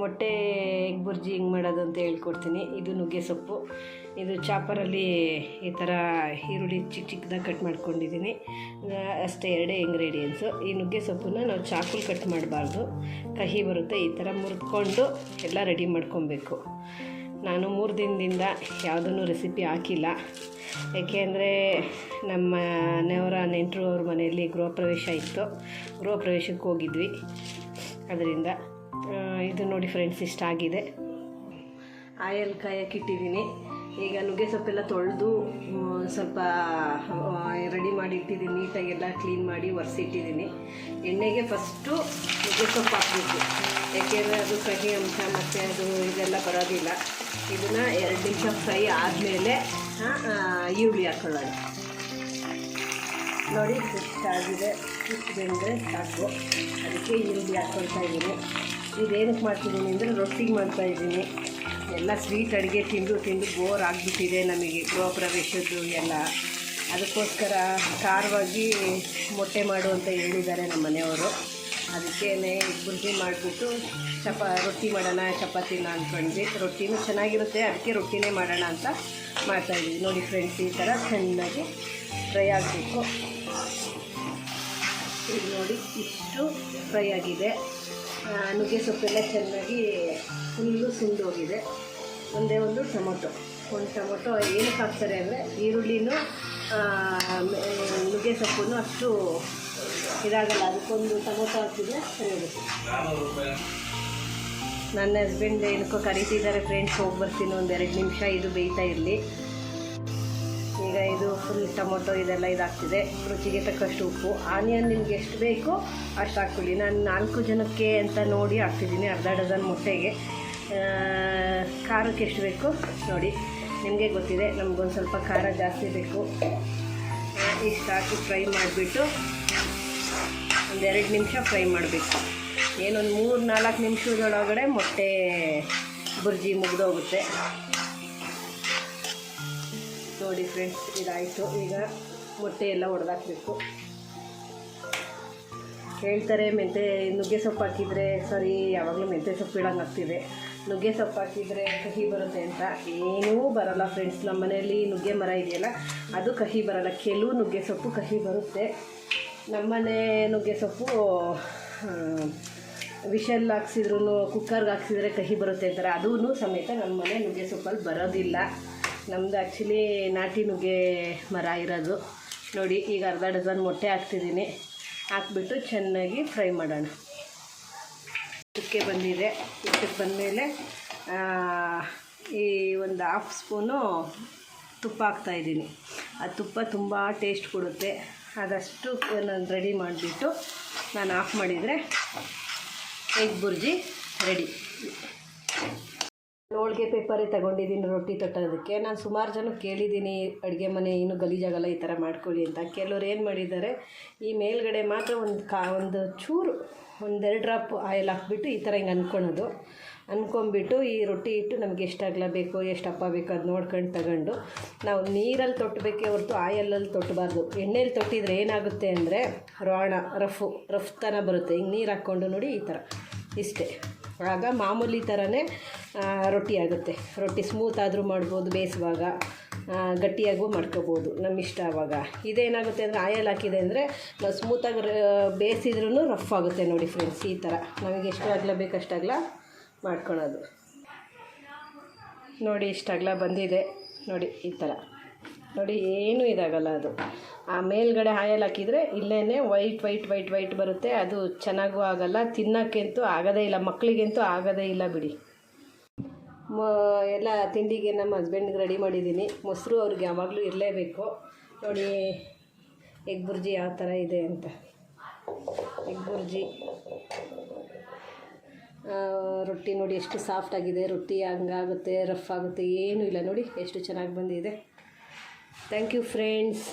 ಮೊಟ್ಟೆ ಎಗ್ ಬುರ್ಜಿ ಹಿಂಗೆ ಮಾಡೋದು ಅಂತ ಹೇಳ್ಕೊಡ್ತೀನಿ. ಇದು ನುಗ್ಗೆ ಸೊಪ್ಪು. ಇದು ಚಾಪರಲ್ಲಿ ಈ ಥರ ಈರುಳ್ಳಿ ಚಿಕ್ಕ ಚಿಕ್ಕದಾಗಿ ಕಟ್ ಮಾಡ್ಕೊಂಡಿದ್ದೀನಿ. ಅಷ್ಟೇ ಎರಡೇ ಇಂಗ್ರೀಡಿಯೆಂಟ್ಸು ಈ ನುಗ್ಗೆ ಸೊಪ್ಪನ್ನ ನಾವು ಚಾಕುಲ್ ಕಟ್ ಮಾಡಬಾರ್ದು. ಕಹಿ ಬರುತ್ತೆ, ಈ ಥರ ಮುರಿದ್ಕೊಂಡು ಎಲ್ಲ ರೆಡಿ ಮಾಡ್ಕೊಬೇಕು. ನಾನು ಮೂರು ದಿನದಿಂದ ಯಾವುದನ್ನು ರೆಸಿಪಿ ಹಾಕಿಲ್ಲ. ಏಕೆಂದರೆ ನಮ್ಮ ನೆವರ ನೆಂಟರು ಅವ್ರ ಮನೆಯಲ್ಲಿ ಗೃಹ ಪ್ರವೇಶ ಇತ್ತು. ಗೃಹ ಪ್ರವೇಶಕ್ಕೆ ಹೋಗಿದ್ವಿ. ಅದರಿಂದ ಇದು ನೋಡಿ ಫ್ರೆಂಡ್ಸ್ ಇಷ್ಟ ಆಗಿದೆ ಆಯಲ್ ಕಾಯಕ್ಕೆ ಇಟ್ಟಿದ್ದೀನಿ. ಈಗ ನುಗ್ಗೆ ಸೊಪ್ಪೆಲ್ಲ ತೊಳೆದು ಸ್ವಲ್ಪ ರೆಡಿ ಮಾಡಿ ಇಟ್ಟಿದ್ದೀನಿ. ನೀಟಾಗೆಲ್ಲ ಕ್ಲೀನ್ ಮಾಡಿ ಒರೆಸಿಟ್ಟಿದ್ದೀನಿ ಎಣ್ಣೆಗೆ ಫಸ್ಟು ನುಗ್ಗೆ ಸೊಪ್ಪು ಹಾಕಬೇಕು. ಯಾಕೆಂದರೆ ಅದು ಕಹಿ ಅಂಶ ಮತ್ತು ಅದು ಇದೆಲ್ಲ ಬರೋದಿಲ್ಲ. ಇದನ್ನು ಎರಡು ನಿಮಿಷ ಫ್ರೈ ಆದಮೇಲೆ ಈರುಳ್ಳಿ ಹಾಕೊಳ್ಳೋಣ. ನೋಡಿ ಇಷ್ಟ ಆಗಿದೆ. ಇಷ್ಟು ಬೆಂದರೆ ಸಾಕು. ಅದಕ್ಕೆ ಈರುಳ್ಳಿ ಹಾಕ್ಕೊಳ್ತಾ ಇದ್ದೀನಿ. ಇದೇನಕ್ಕೆ ಮಾಡ್ತಿದ್ದೀನಿ ಅಂದರೆ ರೊಟ್ಟಿಗೆ ಮಾಡ್ತಾ ಇದ್ದೀನಿ. ಎಲ್ಲ ಸ್ವೀಟ್ ಅಡುಗೆ ತಿಂದು ತಿಂದು ಬೋರ್ ಆಗಿಬಿಟ್ಟಿದೆ ನಮಗೆ ಗೃಹ ಪ್ರವೇಶದ್ದು ಎಲ್ಲ. ಅದಕ್ಕೋಸ್ಕರ ಖಾರವಾಗಿ ಮೊಟ್ಟೆ ಮಾಡು ಅಂತ ಹೇಳಿದ್ದಾರೆ ನಮ್ಮ ಮನೆಯವರು. ಅದಕ್ಕೇ ಬುರ್ಜಿ ಮಾಡಿಬಿಟ್ಟು ಚಪ ರೊಟ್ಟಿ ಮಾಡೋಣ, ಚಪಾತಿನ ಅಂದ್ಕೊಂಡ್ವಿ. ರೊಟ್ಟಿನೂ ಚೆನ್ನಾಗಿರುತ್ತೆ, ಅದಕ್ಕೆ ರೊಟ್ಟಿನೇ ಮಾಡೋಣ ಅಂತ ಮಾಡ್ತಾಯಿದ್ದೀವಿ ನೋಡಿ ಫ್ರೆಂಡ್ಸ್ ಈ ಥರ ಚೆನ್ನಾಗಿ ಫ್ರೈ ಆಗಬೇಕು. ಇದು ನೋಡಿ ಇಷ್ಟು ಫ್ರೈ ಆಗಿದೆ. ನುಗ್ಗೆ ಸೊಪ್ಪೆಲ್ಲ ಚೆನ್ನಾಗಿ ಫುಲ್ಲು ಸುಂದೋಗಿದೆ. ಒಂದೇ ಒಂದು ಟೊಮೊಟೊ. ಒಂದು ಟೊಮೊಟೊ ಏನಕ್ಕೆ ಹಾಕ್ತಾರೆ ಅಂದರೆ ಈರುಳ್ಳಿನೂ ನುಗ್ಗೆ ಸೊಪ್ಪು ಅಷ್ಟು ಇದಾಗಲ್ಲ. ಅದಕ್ಕೊಂದು ಟೊಮೊಟೊ ಹಾಕಿದ್ರೆ ಸರಿಯಾಗುತ್ತೆ ನನ್ನ ಹಸ್ಬೆಂಡ್ ಏನಕ್ಕೋ ಕರೀತಿದ್ದಾರೆ ಫ್ರೆಂಡ್ಸ್ ಹೋಗಿ ಬರ್ತೀನಿ. ಒಂದು ಎರಡು ನಿಮಿಷ ಇದು ಬೇಯ್ತಾ ಇರಲಿ. ಟೊಮೊಟೊ ಇದೆಲ್ಲ ಇದಾಗ್ತಿದೆ. ರುಚಿಗೆ ತಕ್ಕಷ್ಟು ಉಪ್ಪು. ಆನಿಯನ್ ನಿಮ್ಗೆ ಎಷ್ಟು ಬೇಕೋ ಅಷ್ಟು ಹಾಕ್ಕೊಳ್ಳಿ. ನಾನು ನಾಲ್ಕು ಜನಕ್ಕೆ ಅಂತ ನೋಡಿ ಹಾಕ್ತಿದ್ದೀನಿ, ಅರ್ಧ ಡಜನ್ ಮೊಟ್ಟೆಗೆ. ಖಾರಕ್ಕೆ ಎಷ್ಟು ಬೇಕು ನೋಡಿ. ನಿಮಗೆ ಗೊತ್ತಿದೆ, ನಮಗೊಂದು ಸ್ವಲ್ಪ ಖಾರ ಜಾಸ್ತಿ ಬೇಕು. ಇಷ್ಟು ಹಾಕಿ ಫ್ರೈ ಮಾಡಿಬಿಟ್ಟು ಒಂದೆರಡು ನಿಮಿಷ ಫ್ರೈ ಮಾಡಬೇಕು. ಏನೊಂದು ಮೂರು ನಾಲ್ಕು ನಿಮಿಷದೊಳಗಡೆ ಮೊಟ್ಟೆ ಬುರ್ಜಿ ಮುಗಿದೋಗುತ್ತೆ. ನೋಡಿ ಫ್ರೆಂಡ್ಸ್ ಇದಾಯಿತು. ಈಗ ಮೊಟ್ಟೆ ಎಲ್ಲ ಒಡೆದಾಕಬೇಕು. ಹೇಳ್ತಾರೆ, ಮೆಂತೆ, ನುಗ್ಗೆ ಸೊಪ್ಪು ಹಾಕಿದರೆ ಸರಿ, ಯಾವಾಗಲೂ ಮೆಂತೆ ಸೊಪ್ಪು ಇಡಂಗೆ ಆಗ್ತಿದೆ. ನುಗ್ಗೆ ಸೊಪ್ಪು ಹಾಕಿದರೆ ಕಹಿ ಬರುತ್ತೆ ಅಂತ ಏನೂ ಬರಲ್ಲ ಫ್ರೆಂಡ್ಸ್ ನಮ್ಮ ಮನೆಯಲ್ಲಿ ನುಗ್ಗೆ ಮರ ಇದೆಯಲ್ಲ, ಅದು ಕಹಿ ಬರಲ್ಲ. ಕೆಲವು ನುಗ್ಗೆ ಸೊಪ್ಪು ಕಹಿ ಬರುತ್ತೆ. ನಮ್ಮನೆ ನುಗ್ಗೆ ಸೊಪ್ಪು ವಿಷಲ್ ಹಾಕ್ಸಿದ್ರು ಕುಕ್ಕರ್ಗೆ ಹಾಕ್ಸಿದ್ರೆ ಕಹಿ ಬರುತ್ತೆ ಅಂತಾರೆ. ಅದೂ ಸಮೇತ ನಮ್ಮ ಮನೆ ನುಗ್ಗೆ ಸೊಪ್ಪಲ್ಲಿ ಬರೋದಿಲ್ಲ. ನಮ್ಮದು ಆ್ಯಕ್ಚುಲಿ ನಾಟಿ ನುಗ್ಗೆ ಮರ ಇರೋದು. ನೋಡಿ, ಈಗ ಅರ್ಧ ಡಜನ್ ಮೊಟ್ಟೆ ಹಾಕ್ತಿದ್ದೀನಿ. ಹಾಕ್ಬಿಟ್ಟು ಚೆನ್ನಾಗಿ ಫ್ರೈ ಮಾಡೋಣ. ಚುಕ್ಕೆ ಬಂದಿದೆ. ಚುಕ್ಕೆ ಬಂದಮೇಲೆ ಈ ಒಂದು ಹಾಫ್ ಸ್ಪೂನು ತುಪ್ಪ ಹಾಕ್ತಾಯಿದ್ದೀನಿ ಆ ತುಪ್ಪ ತುಂಬ ಟೇಸ್ಟ್ ಕೊಡುತ್ತೆ. ಅದಷ್ಟು ನಾನು ರೆಡಿ ಮಾಡಿಬಿಟ್ಟು ನಾನು ಆಫ್ ಮಾಡಿದರೆ ಎಗ್ ಬುರ್ಜಿ ರೆಡಿ ಹೋಳ್ಗೆ ಪೇಪರೇ ತಗೊಂಡಿದ್ದೀನಿ, ರೊಟ್ಟಿ ತಟ್ಟೋದಕ್ಕೆ. ನಾನು ಸುಮಾರು ಜನ ಕೇಳಿದ್ದೀನಿ, ಅಡುಗೆ ಮನೆ ಏನು ಗಲೀಜಾಗಲ್ಲ, ಈ ಥರ ಮಾಡ್ಕೊಳ್ಳಿ ಅಂತ. ಕೆಲವ್ರು ಏನು ಮಾಡಿದ್ದಾರೆ, ಈ ಮೇಲ್ಗಡೆ ಮಾತ್ರ ಒಂದು ಕಾ, ಒಂದು ಚೂರು, ಒಂದೆರಡು ಡ್ರಾಪ್ ಆಯಿಲ್ ಹಾಕ್ಬಿಟ್ಟು ಈ ಥರ ಹಿಂಗೆ ಅಂದ್ಕೊಳೋದು ಅಂದ್ಕೊಂಬಿಟ್ಟು ಈ ರೊಟ್ಟಿ ಇಟ್ಟು ನಮಗೆ ಎಷ್ಟು ಬೇಕು, ಎಷ್ಟು ಅಪ್ಪ ಬೇಕು ಅದು ನೋಡ್ಕೊಂಡು ತಗೊಂಡು, ನಾವು ನೀರಲ್ಲಿ ತೊಟ್ಟಬೇಕೇ ಹೊರತು ಆಯಲಲ್ಲಿ ತೊಟ್ಟಬಾರ್ದು ಎಣ್ಣೆಲಿ ತೊಟ್ಟಿದ್ರೆ ಏನಾಗುತ್ತೆ ಅಂದರೆ, ರೋಣ, ರಫು ರಫ್ ಥರ ಬರುತ್ತೆ. ಹಿಂಗೆ ನೀರು ಹಾಕ್ಕೊಂಡು ನೋಡಿ ಈ ಥರ. ಇಷ್ಟೇ. ಆಗ ಮಾಮೂಲಿ ಥರನೇ ರೊಟ್ಟಿ ಆಗುತ್ತೆ. ರೊಟ್ಟಿ ಸ್ಮೂತ್ ಆದರೂ ಮಾಡ್ಬೋದು, ಬೇಯಿಸುವಾಗ ಗಟ್ಟಿಯಾಗೂ ಮಾಡ್ಕೋಬೋದು ನಮ್ಮ ಇಷ್ಟ ಆವಾಗ. ಇದೇನಾಗುತ್ತೆ ಅಂದರೆ, ಆಯಲ್ ಹಾಕಿದೆ ಅಂದರೆ, ನಾವು ಸ್ಮೂತಾಗಿ ಬೇಯಿಸಿದ್ರೂ ರಫ್ ಆಗುತ್ತೆ ನೋಡಿ ಫ್ರೆಂಡ್ಸ್ ಈ ಥರ ನಮಗೆ ಎಷ್ಟು ಆಗಲ ಬೇಕು ಅಷ್ಟು ಅಗಲ ಮಾಡ್ಕೊಳೋದು. ನೋಡಿ, ಇಷ್ಟು ಅಗಲ ಬಂದಿದೆ. ನೋಡಿ, ಈ ಥರ ನೋಡಿ, ಏನೂ ಇದಾಗಲ್ಲ ಅದು. ಆ ಮೇಲ್ಗಡೆ ಆಯಲ್ ಹಾಕಿದರೆ ಇಲ್ಲೇ ವೈಟ್ ವೈಟ್ ವೈಟ್ ವೈಟ್ ಬರುತ್ತೆ. ಅದು ಚೆನ್ನಾಗೂ ಆಗಲ್ಲ. ತಿನ್ನೋಕ್ಕಂತೂ ಆಗೋದೇ ಇಲ್ಲ. ಮಕ್ಕಳಿಗಂತೂ ಆಗೋದೇ ಇಲ್ಲ ಬಿಡಿ. ಮ, ಎಲ್ಲ ತಿಂಡಿಗೆ ನಮ್ಮ ಹಸ್ಬೆಂಡ್ಗೆ ರೆಡಿ ಮಾಡಿದ್ದೀನಿ. ಮೊಸರು ಅವ್ರಿಗೆ ಯಾವಾಗಲೂ ಇರಲೇಬೇಕು. ನೋಡಿ ಎಗ್ ಬುರ್ಜಿ ಯಾವ ಥರ ಇದೆ ಅಂತ. ಎಗ್ ಬುರ್ಜಿ ರೊಟ್ಟಿ ನೋಡಿ ಎಷ್ಟು ಸಾಫ್ಟ್ ಆಗಿದೆ. ರೊಟ್ಟಿ ಹಂಗಾಗುತ್ತೆ ರಫ್ ಆಗುತ್ತೆ, ಏನೂ ಇಲ್ಲ. ನೋಡಿ, ಎಷ್ಟು ಚೆನ್ನಾಗಿ ಬಂದಿದೆ. Thank you friends